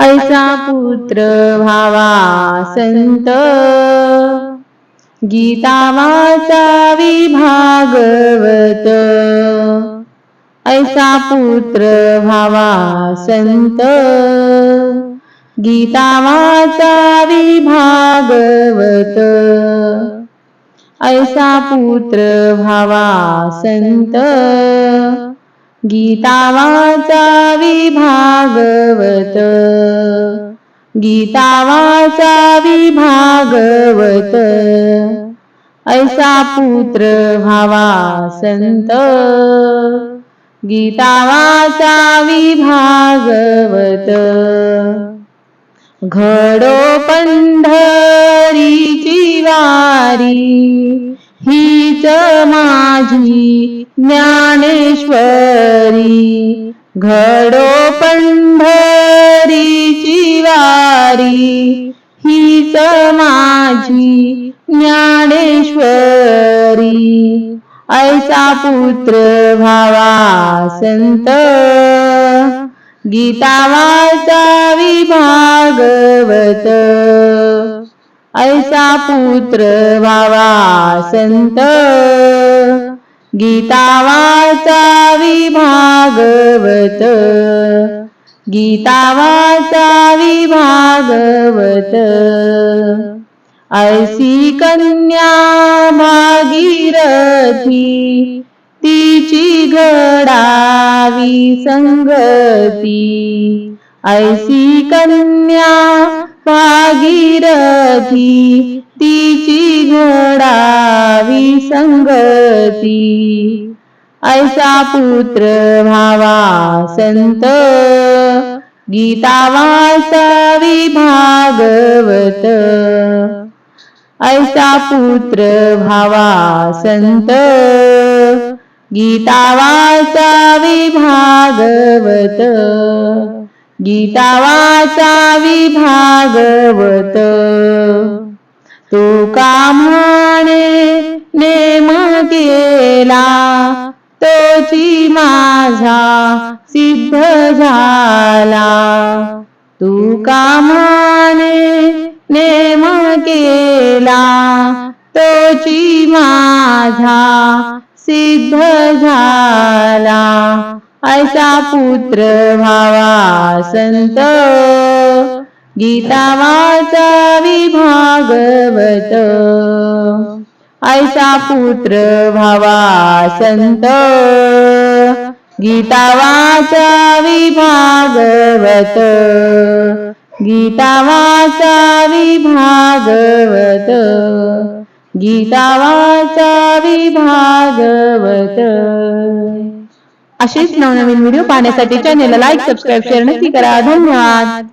ऐसा पुत्र भावा संत। गीता वाचावी भागवत। ऐसा पुत्र भावा संत। गीता वाचावी भागवत। ऐसा पुत्र भावा संत। गीता वाचावी भागवत। गीता वाचावी भागवत. ऐसा पुत्र भावा संत. गीता वाचावी भागवत. घडो पंढरीची वारी हीच माझी ज्ञानेश्वरी. घडो वारी हीच माझी ज्ञानेश्वरी. ऐसा पुत्र भावा संत. गीता वाचावी भागवत. ऐसा पुत्र भावा संत. गीता वाचावी भागवत. गीता वाचावी भागवत. ऐसी कन्या भागीरथी तिची घडावी संगती. ऐसी कन्या भागीरथी तिची घडावी संगती. ऐसा पुत्र भावा संत. गीता वासावी भागवत. ऐसा पुत्र भावा संत. गीता वासावी भागवत. गीता वासावी भागवत. तो कामाने नेम केला. तोची माझा सिद्ध झाला. तू कामाने नेम केला. तोची माझा सिद्ध झाला. ऐसा पुत्र भावा संत. गीता वाचा विभागवत ऐसा पुत्र भावा संत. गीता वाचावी भागवत. गीता वाचावी भागवत. गीता वाचावी भागवत. असेच नवनवीन व्हिडिओ पाहण्यासाठी चॅनेलला लाईक सबस्क्राईब शेअर नक्की करा. धन्यवाद.